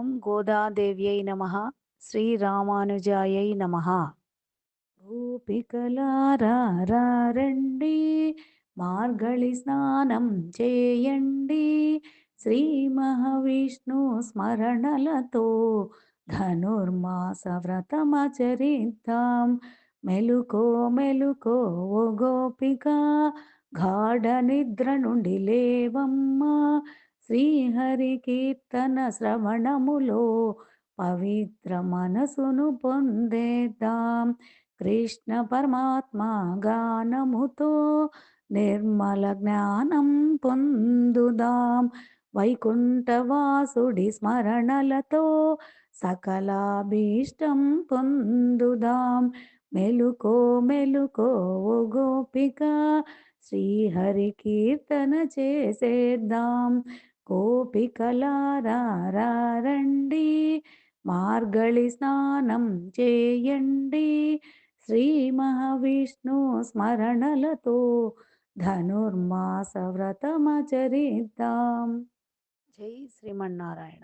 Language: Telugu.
ఓం గోదాదేవ్యై నమ. శ్రీరామానుజాయై నమ. గోపికలారండి మార్గళి స్నానం చేయండి. శ్రీ మహావిష్ణు స్మరణలతో ధనుర్మాస వ్రతమచరిద్దాం మెలుకో మెలుకో ఓ గోపిక గాఢ నిద్ర నుండి లేవమ్మా. శ్రీహరి కీర్తన శ్రవణములో పవిత్ర మనసును పొందేద్దాం. కృష్ణ పరమాత్మ గానముతో నిర్మల జ్ఞానం పొందుదాం. వైకుంఠవాసుడి స్మరణలతో సకలాభీష్టం పొందుదాం. మెలుకో మెలుకో ఓ గోపిక శ్రీహరి కీర్తన చేసేద్దాం. గోపికలారండి మార్గళి స్నానం చేయండి. శ్రీ మహావిష్ణు స్మరణలతో ధనుర్మాస వ్రతమచరిద్దాం. జై శ్రీమన్నారాయణ.